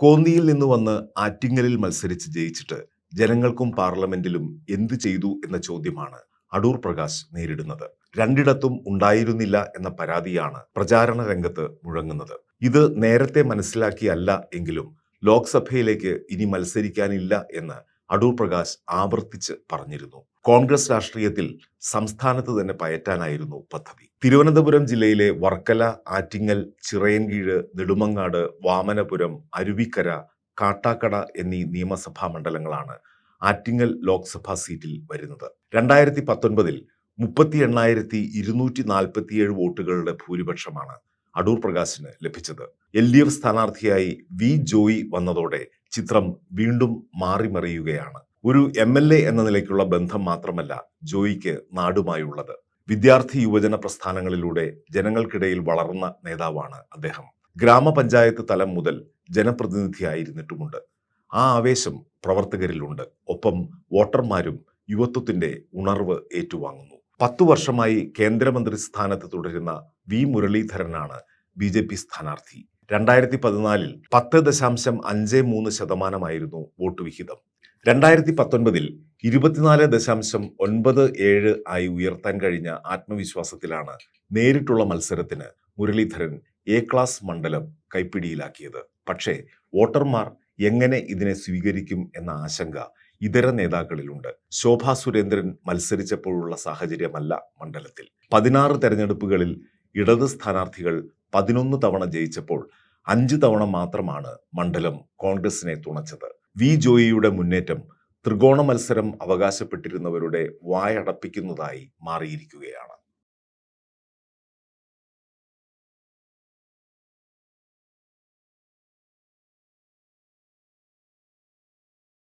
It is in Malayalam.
കോന്നിയിൽ നിന്ന് വന്ന് ആറ്റിങ്ങലിൽ മത്സരിച്ച് ജയിച്ചിട്ട് ജനങ്ങൾക്കും പാർലമെന്റിലും എന്ത് ചെയ്തു എന്ന ചോദ്യമാണ് അടൂർ പ്രകാശ് നേരിടുന്നത്. രണ്ടിടത്തും ഉണ്ടായിരുന്നില്ല എന്ന പരാതിയാണ് പ്രചാരണ രംഗത്ത് മുഴങ്ങുന്നത്. ഇത് നേരത്തെ മനസ്സിലാക്കിയല്ല എങ്കിലും ലോക്സഭയിലേക്ക് ഇനി മത്സരിക്കാനില്ല എന്ന് അടൂർ പ്രകാശ് ആവർത്തിച്ച് പറഞ്ഞിരുന്നു. കോൺഗ്രസ് രാഷ്ട്രീയത്തിൽ സംസ്ഥാനത്ത് തന്നെ പയറ്റാനായിരുന്നു പദ്ധതി. തിരുവനന്തപുരം ജില്ലയിലെ വർക്കല ആറ്റിങ്ങൽ ചിറയൻകീഴ് നെടുമങ്ങാട് വാമനപുരം അരുവിക്കര കാട്ടാക്കട എന്നീ നിയമസഭാ മണ്ഡലങ്ങളാണ് ആറ്റിങ്ങൽ ലോക്സഭാ സീറ്റിൽ വരുന്നത്. രണ്ടായിരത്തി പത്തൊൻപതിൽ മുപ്പത്തി എണ്ണായിരത്തി ഇരുന്നൂറ്റി നാൽപ്പത്തിയേഴ് വോട്ടുകളുടെ ഭൂരിപക്ഷമാണ് അടൂർ പ്രകാശിന് ലഭിച്ചത്. എൽ ഡി എഫ് സ്ഥാനാർത്ഥിയായി വി ജോയി വന്നതോടെ ചിത്രം വീണ്ടും മാറിമറിയുകയാണ്. ഒരു എം എൽ എ എന്ന നിലയ്ക്കുള്ള ബന്ധം മാത്രമല്ല ജോയിക്ക് നാടുമായുള്ളത്. വിദ്യാർത്ഥി യുവജന പ്രസ്ഥാനങ്ങളിലൂടെ ജനങ്ങൾക്കിടയിൽ വളർന്ന നേതാവാണ് അദ്ദേഹം. ഗ്രാമപഞ്ചായത്ത് തലം മുതൽ ജനപ്രതിനിധിയായിരുന്നിട്ടുമുണ്ട്. ആ ആവേശം പ്രവർത്തകരിലുണ്ട്. ഒപ്പം വോട്ടർമാരും യുവത്വത്തിന്റെ ഉണർവ് ഏറ്റുവാങ്ങുന്നു. പത്തു വർഷമായി കേന്ദ്രമന്ത്രി സ്ഥാനത്ത് തുടരുന്ന വി മുരളീധരനാണ് ബി ജെ പി സ്ഥാനാർത്ഥി. രണ്ടായിരത്തി പതിനാലിൽ പത്ത് ദശാംശം അഞ്ച് മൂന്ന് ശതമാനമായിരുന്നു വോട്ട് വിഹിതം. രണ്ടായിരത്തി പത്തൊൻപതിൽ ഇരുപത്തിനാല് ദശാംശം ഒൻപത് ഏഴ് ആയി ഉയർത്താൻ കഴിഞ്ഞ ആത്മവിശ്വാസത്തിലാണ് നേരിട്ടുള്ള മത്സരത്തിന് മുരളീധരൻ എ ക്ലാസ് മണ്ഡലം കൈപ്പിടിയിലാക്കിയത്. പക്ഷേ വോട്ടർമാർ എങ്ങനെ ഇതിനെ സ്വീകരിക്കും എന്ന ആശങ്ക ഇതര നേതാക്കളിലുണ്ട്. ശോഭാ സുരേന്ദ്രൻ മത്സരിച്ചപ്പോഴുള്ള സാഹചര്യമല്ല മണ്ഡലത്തിൽ. പതിനാറ് തെരഞ്ഞെടുപ്പുകളിൽ ഇടത് സ്ഥാനാർത്ഥികൾ പതിനൊന്ന് തവണ ജയിച്ചപ്പോൾ അഞ്ച് തവണ മാത്രമാണ് മണ്ഡലം കോൺഗ്രസിനെ തുണച്ചത്. വി ജോയിയുടെ മുന്നേറ്റം ത്രികോണ മത്സരം അവകാശപ്പെട്ടിരുന്നവരുടെ വായടപ്പിക്കുന്നതായി മാറിയിരിക്കുകയാണ്.